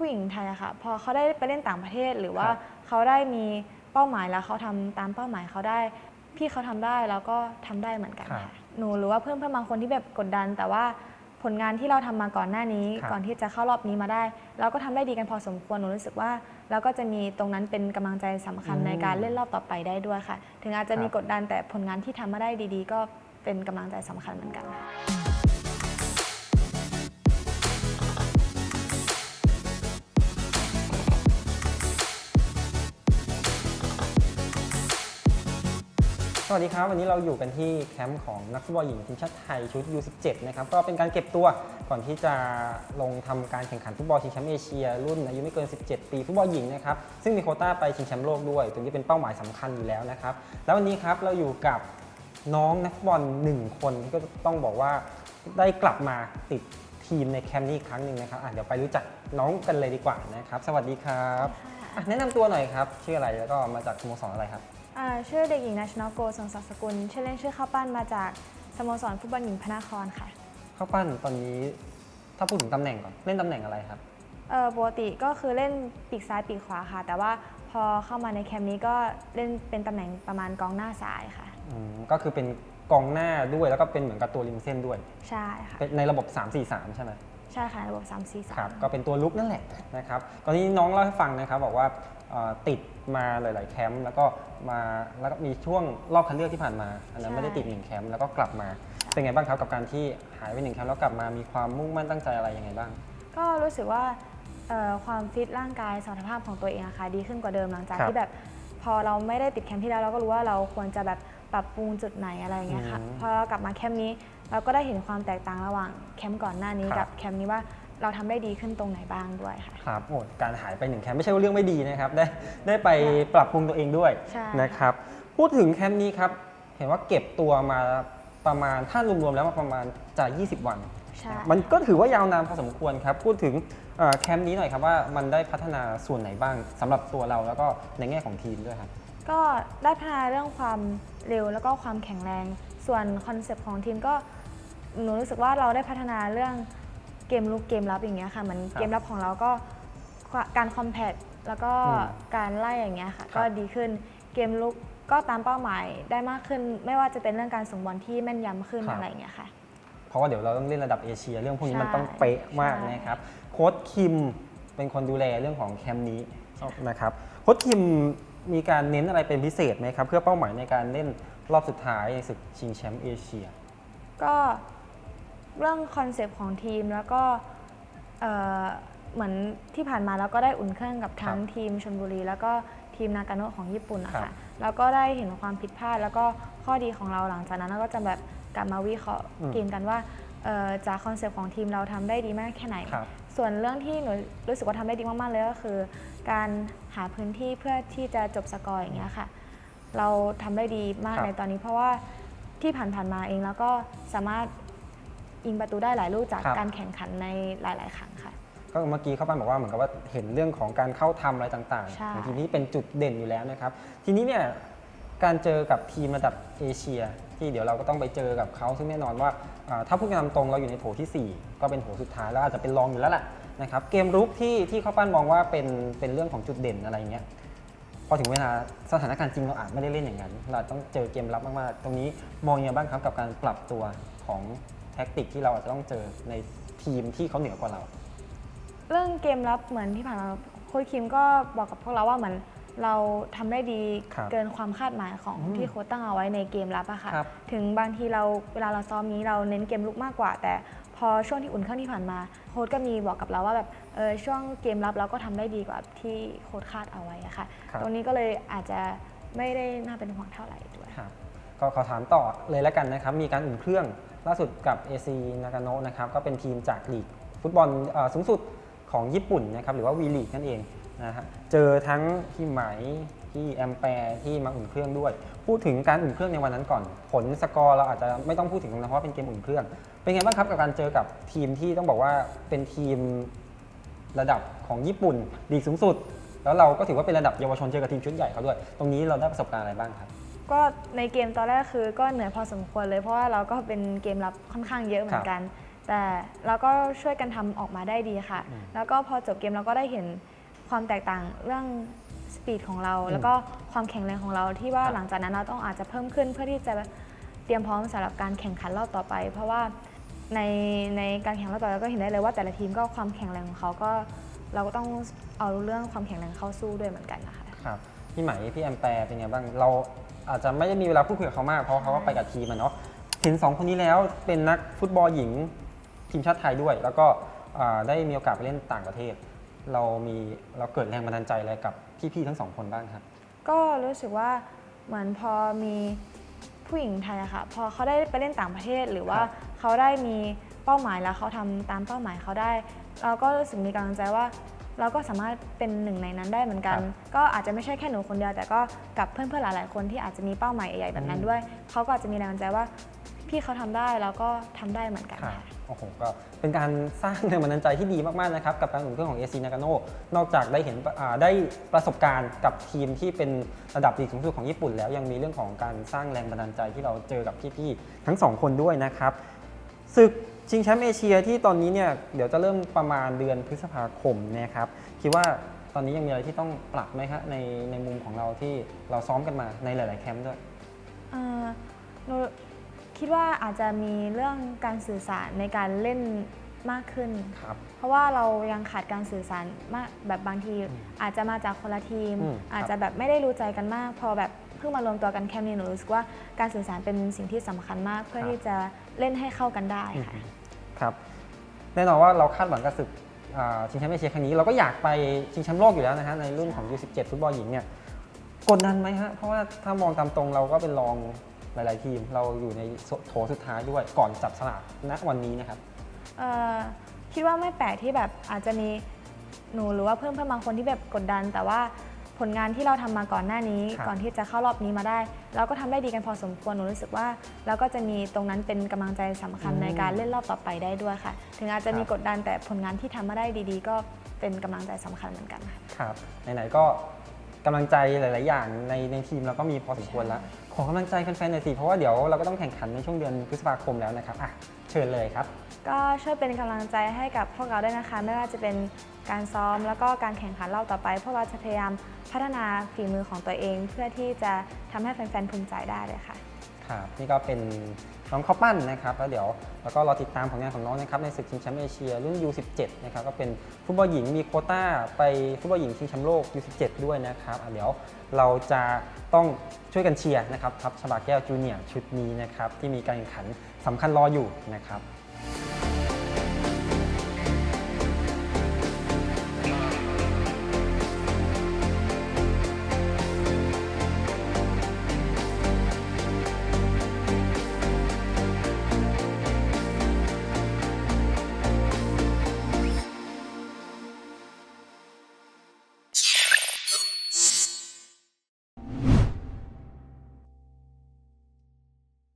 ผู้หญิงไทยอะค่ะพอเขาได้ไปเล่นต่างประเทศหรือว่าครับ เขาได้มีเป้าหมายแล้วเขาทำตามเป้าหมายเขาได้ พี่เขาทำได้แล้วก็ทำได้เหมือนกันครับค่ะหนูหรือว่าเพื่อนเพื่อนบางคนที่แบบกดดัน แต่ว่าผลงานที่เราทำมาก่อนหน้านี้ ครับ ก่อนที่จะเข้ารอบนี้มาได้ เราก็ทำได้ดีกันพอสมควรหนูรู้สึกว่าเราก็จะมีตรงนั้นเป็นกำลังใจสำคัญอืมในการเล่นรอบต่อไปได้ด้วยค่ะ ถึงอาจจะมีครับกดดันแต่ผลงานที่ทำมาได้ดี ๆ ก็เป็นกำลังใจสำคัญเหมือนกันค่ะ สวัสดีครับ วันนี้เราอยู่กันที่แคมป์ของนักฟุตบอลหญิงทีมชาติไทยชุด U17 นะครับก็เป็นการเก็บตัวก่อนที่จะลงทำการแข่งขันฟุตบอลชิงแชมป์เอเชีย รุ่นอายุไม่เกิน 17 ปีฟุตบอลหญิงนะครับซึ่งมีโควต้าไปชิงแชมป์โลกด้วยตัวนี้เป็นเป้าหมายสำคัญอยู่แล้วนะครับแล้ววันนี้ครับเราอยู่กับน้องนักฟุตบอลหนึ่งคนที่ก็ต้องบอกว่าได้กลับมาติดทีมในแคมป์นี้อีกครั้งหนึ่งนะครับอะเดี๋ยวไปรู้จักน้องกันเลยดีกว่านะครับสวัสดีครับอะแนะนำตัวหน่อยครับชื่ออะไรแล้วก็มาจากสโมสรอะไรครับอ่า ชื่อเด็กหญิงนัชนกโกสงศักดิ์สกุล ชื่อเล่นชื่อข้าวปั้นมาจากสโมสรฟุตบอลหญิงพระนครค่ะ ข้าวปั้นตอนนี้ถ้าพูดถึงตำแหน่งก่อนเล่นตำแหน่งอะไรครับเอ่อปกติก็คือเล่นปีกซ้ายปีกขวาค่ะ แต่ว่าพอเข้ามาในแคมป์นี้ก็เล่นเป็นตำแหน่งประมาณกองหน้าซ้ายค่ะ อืมก็คือเป็นกองหน้าด้วยแล้วก็เป็นเหมือนกับตัวริมเส้นด้วยใช่ค่ะเป็นในระบบ 3-4-3 ใช่ไหมใช่ค่ะระบบ3 4ครับ3ก็เป็นตัวลุกนั่นแหละนะครับตอนนี้น้องเล่าให้ฟังนะครับบอกว่าเอ่อติดมาหลาย ๆ แคมป์แล้วก็มาแล้วก็มีช่วงรอบคัดเลือกที่ผ่านมา อันนั้นไม่ได้ติดหนึ่งแคมป์แล้วก็กลับมา เป็นไงบ้างครับกับการที่หายไปหนึ่งแคมป์แล้วกลับมามีความมุ่งมั่นตั้งใจอะไรยังไงบ้าง ก็รู้สึกว่าเอ่อความฟิตร่างกายสมรรถภาพของตัวเองอะค่ะดีขึ้นกว่าเดิมหลังจากครับ ที่แบบพอเราไม่ได้ติดแคมป์ที่แล้วเราก็รู้ว่าเราควรจะแบบปรับปรุงจุดไหนอะไรอย่างเงี้ยค่ะอืมพอเรากลับมาแคมป์นี้ เราก็ได้เห็นความแตกต่างระหว่างแคมป์ก่อนหน้านี้ครักับบแคมป์นี้ว่า เราทำได้ดีขึ้นตรงไหนบ้างด้วยค่ะ ครับโอ้การหายไปหนึ่งแคมป์ไม่ใช่ว่าเรื่องไม่ดีนะครับ ได้ได้ไปปรับปรุงตัวเองด้วยใช่ นะครับพูดถึงแคมป์นี้ครับเห็นว่าเก็บตัวมาประมาณถ้ารวมๆแล้วประมาณจะ20 วัน ใช่ มันก็ถือว่ายาวนานพอสมควรครับ พูดถึงเอ่อแคมป์นี้หน่อยครับว่ามันได้พัฒนาส่วนไหนบ้างสำหรับตัวเราแล้วก็ในแง่ของทีมด้วยครับ ก็ได้พัฒนาเรื่องความเร็วแล้วก็ความแข็งแรง ส่วนคอนเซปต์ของทีมก็หนูรู้สึกว่าเราได้พัฒนาเรื่อง เกมลุกเกมรับอย่างเงี้ยค่ะเหมือนครับเกมรับของเราก็การคอมแพตแล้วก็อืมการไล่อย่างเงี้ยค่ะครับก็ดีขึ้นเกมลุกก็ตามเป้าหมายได้มากขึ้น ไม่ว่าจะเป็นเรื่องการส่งบอลที่แม่นยำขึ้นอะไรอย่างเงี้ยค่ะ เพราะว่าเดี๋ยวเราต้องเล่นระดับเอเชีย เรื่องพวกนี้มันใช่ต้องเป๊ะมากใช่นะครับโค้ชคิมเป็นคนดูแลเรื่องของแคมป์นี้นะครับโค้ชคิมมีการเน้นอะไรเป็นพิเศษไหมครับ เพื่อเป้าหมายในการเล่นรอบสุดท้ายในศึกชิงแชมป์เอเชีย ก็ เรื่องคอนเซปต์ของทีมแล้วก็เอ่อเหมือนที่ผ่านมาเราก็ได้อุ่นเครื่องกับทั้งครับทีมชนบุรี แล้วก็ทีมนากาโนะของญี่ปุ่นนะครัคะบ แล้วก็ได้เห็นความผิดพลาด แล้วก็ข้อดีของเราหลังจากนั้นเราก็จะแบบกลับมาวิเคราะห์อืมเกมกันว่าเอ่อจากคอนเซปต์ของทีมเราทำได้ดีมากแค่ไหน ครับ ส่วนเรื่องที่หนูรู้สึกว่าทำได้ดีมากๆเลยก็คือ การหาพื้นที่เพื่อที่จะจบสกอร์อย่างเงี้ยค่ะ เราทำได้ดีมากครับในตอนนี้เพราะว่าที่ผ่านๆมาเองแล้วก็สามารถ ยิงประตูได้หลายลูกจากครับ การแข่งขันในหลาย ๆ ครั้งค่ะ ก็เมื่อกี้เข้าไปบอกว่าเหมือนกับว่าเห็นเรื่องของการเข้าทำอะไรต่างใช่ ๆของทีมที่เป็นจุดเด่นอยู่แล้วนะครับ ทีนี้เนี่ยการเจอกับทีมระดับเอเชีย ที่เดี๋ยวเราก็ต้องไปเจอกับเขาซึ่งแน่นอนว่าอ่าถ้าพูดกันตามตรงเราอยู่ในโถที่4 ก็เป็นโถสุดท้ายแล้วอาจจะเป็นรองอยู่แล้วแหละนะครับเกมรุกที่ที่เขาปั้นมองว่าเป็นเป็นเรื่องของจุดเด่นอะไรเงี้ยพอถึงเวลาสถานการณ์จริงเราอาจไม่ได้เล่นอย่างนั้น เราต้องเจอเกมรับมากๆตรงนี้มองยังไงบ้างครับกับการปรับตัวของแท็กติกที่เราอาจจะต้องเจอในทีมที่เขาเหนือกว่าเรา เรื่องเกมรับเหมือนที่ผ่านมาโค้ชคิมก็บอกกับพวกเราว่าเหมือนเราทำได้ดีครับเกินความคาดหมายของอืมที่โค้ชตั้งเอาไว้ในเกมรับอะค่ะ ครับ ถึงบางทีเราเวลาเราซ้อมนี้เราเน้นเกมลุกมากกว่า แต่พอช่วงที่อุ่นเครื่องที่ผ่านมาโค้ชก็มีบอกกับเราว่าแบบเออช่วงเกมรับเราก็ทำได้ดีกว่าที่โค้ชคาดเอาไว้อะค่ะ ครับ ตรงนี้ก็เลยอาจจะไม่ได้น่าเป็นห่วงเท่าไหร่ด้วย ครับ ก็ขอถามต่อเลยแล้วกันนะครับ มีการอุ่นเครื่องล่าสุดกับ AC Nagano นะครับก็เป็นทีมจากลีกฟุตบอลสูงสุดของญี่ปุ่นนะครับหรือว่าวีลีกนั่นเองนะฮะเจอทั้งที่ไหมที่แอมแปร์ที่มาอุ่นเครื่องด้วย พูดถึงการอุ่นเครื่องในวันนั้นก่อน ผลสกอร์เราอาจจะไม่ต้องพูดถึงนะเพราะเป็นเกมอุ่นเครื่อง เป็นไงบ้างครับกับการเจอกับทีมที่ต้องบอกว่าเป็นทีมระดับของญี่ปุ่นลีกสูงสุด แล้วเราก็ถือว่าเป็นระดับเยาวชนเจอกับทีมชุดใหญ่เขาด้วย ตรงนี้เราได้ประสบการณ์อะไรบ้างครับ ก็ในเกมตอนแรกคือก็เหนื่อยพอสมควรเลย เพราะว่าเราก็เป็นเกมรับค่อนข้างเยอะเหมือนกันแแต่เราก็ช่วยกันทำออกมาได้ดีค่ะอืมแล้วก็พอจบเกมเราก็ได้เห็นความแตกต่างเรื่องสปีดของเราอืมแล้วก็ความแข็งแรงของเราที่ว่าครับหลังจากนั้นเราต้องอาจจะเพิ่มขึ้นเพื่อที่จะเตรียมพร้อมสำหรับการแข่งขันรอบต่อไป เพราะว่าในในการแข่งรอบต่อไปก็เห็นได้เลยว่าแต่ละทีมก็ความแข็งแรงของเขาก็เราก็ต้องเอาเรื่องความแข็งแรงเข้าสู้ด้วยเหมือนกันนะคะครับพี่ไหมพี่แอมแปร์เป็นไงบ้างเราอาจจะไม่ได้มีเวลาพูดคุยกับเขามากเพราะเขาก็ไปกับทีมอะเนาะเห็นสองคนนี้แล้วเป็นนักฟุตบอลหญิงทีมชาติไทยด้วย แล้วก็อ่าได้มีโอกาสไปเล่นต่างประเทศ เรามีเราเกิดแรงบันดาลใจอะไรกับพี่ๆทั้งสองคนบ้างครับ ก็รู้สึกว่าเหมือนพอมีผู้หญิงไทยอะค่ะพอเขาได้ไปเล่นต่างประเทศหรือว่าครับ เขาได้มีเป้าหมายแล้วเขาทำตามเป้าหมายเขาได้ เราก็รู้สึกมีกำลังใจว่า เราก็สามารถเป็นหนึ่งในนั้นได้เหมือนกัน ก็อาจจะไม่ใช่แค่หนูคนเดียวแต่ก็กับเพื่อนๆหลายๆคนที่อาจจะมีเป้าหมายใหญ่ๆแบบนั้นด้วยเขาก็อาจจะมีแรงบันดาลใจว่าพี่เขาทำได้แล้วก็ทำได้เหมือนกันครับค่ะโอ้โหก็เป็นการสร้างแรงบันดาลใจที่ดีมากๆนะครับกับการอุ่นเครื่องของ AC Nagano นอกจากได้เห็นอ่าได้ประสบการณ์กับทีมที่เป็นระดับลีกสูงสุดของญี่ปุ่น แล้วยังมีเรื่องของการสร้างแรงบันดาลใจที่เราเจอกับพี่ๆทั้งสองคนด้วยนะครับศึก ชิงแชมป์เอเชียที่ตอนนี้เนี่ยเดี๋ยวจะเริ่มประมาณเดือนพฤษภาคมนะครับคิดว่าตอนนี้ยังมีอะไรที่ต้องปรับไหมครับในในมุมของเราที่เราซ้อมกันมาในหลาย ๆ แคมป์ด้วยเอ่อหนูคิดว่าอาจจะมีเรื่องการสื่อสารในการเล่นมากขึ้น ครับ เพราะว่าเรายังขาดการสื่อสารมากแบบบางทีอืมอาจจะมาจากคนละทีม อืมอาจครัจะบแบบไม่ได้รู้ใจกันมาก พอแบบเพิ่งมารวมตัวกันแค่นี้หนูรู้สึกว่าการสื่อสารเป็นสิ่งที่สำคัญมาก เพื่อที่จะเล่นให้เข้ากันได้ค่ะ ครับแน่นอนว่าเราคาดหวังกับศึกชิงแชมป์เอเชียครั้งนี้เราก็อยากไปชิงแชมป์โลกอยู่แล้วนะฮะในรุ่นของ U17 ฟุตบอลหญิงเนี่ยกดดันไหมฮะเพราะว่าถ้ามองตามตรงเราก็เป็นรองหลาย ๆ ทีม เราอยู่ในโถสุดท้ายด้วยก่อนจับสลากณวันนี้นะครับคิดว่าไม่แปลกที่แบบอาจจะมีหนูหรือว่าเพื่อนเพื่อนบางคนที่แบบกดดัน แต่ว่า ผลงานที่เราทำมาก่อนหน้านี้ ครับ ก่อนที่จะเข้ารอบนี้มาได้ เราก็ทำได้ดีกันพอสมควรหนูรู้สึกว่าเราก็จะมีตรงนั้นเป็นกำลังใจสำคัญอืมในการเล่นรอบต่อไปได้ด้วยค่ะ ถึงอาจจะมีครับกดดันแต่ผลงานที่ทำมาได้ดี ๆ ก็เป็นกำลังใจสำคัญเหมือนกันค่ะ ครับไหนๆก็กำลังใจหลาย ๆ อย่างในในทีมเราก็มีพอสมควรแล้วขอกำลังใจแฟนๆหน่อยสิเพราะว่าเดี๋ยวเราก็ต้องแข่งขันในช่วงเดือนพฤษภาคมแล้วนะครับอะเชิญเลยครับ ก็ช่วยเป็นกำลังใจให้กับพวกเราด้วยนะคะ ไม่ว่าจะเป็นการซ้อมแล้วก็การแข่งขันรอบต่อไป พวกเราจะพยายามพัฒนาฝีมือของตัวเอง เพื่อที่จะทำให้แฟนๆภูมิใจได้เลยค่ะ ครับนี่ก็เป็นน้องข้าวปั้นนะครับแล้วเดี๋ยวแล้วก็รอติดตามผลงานของน้องนะครับในศึกชิงแชมป์เอเชียรุ่น U17 นะครับก็เป็นฟุตบอลหญิงมีโควต้าไปฟุตบอลหญิงชิงแชมป์โลก U17 ด้วยนะครับอะเดี๋ยวเราจะต้องช่วยกันเชียร์นะครับทัพชบาแก้วจูเนียร์ชุดนี้นะครับที่มีการแข่งขันสำคัญรออยู่นะครับ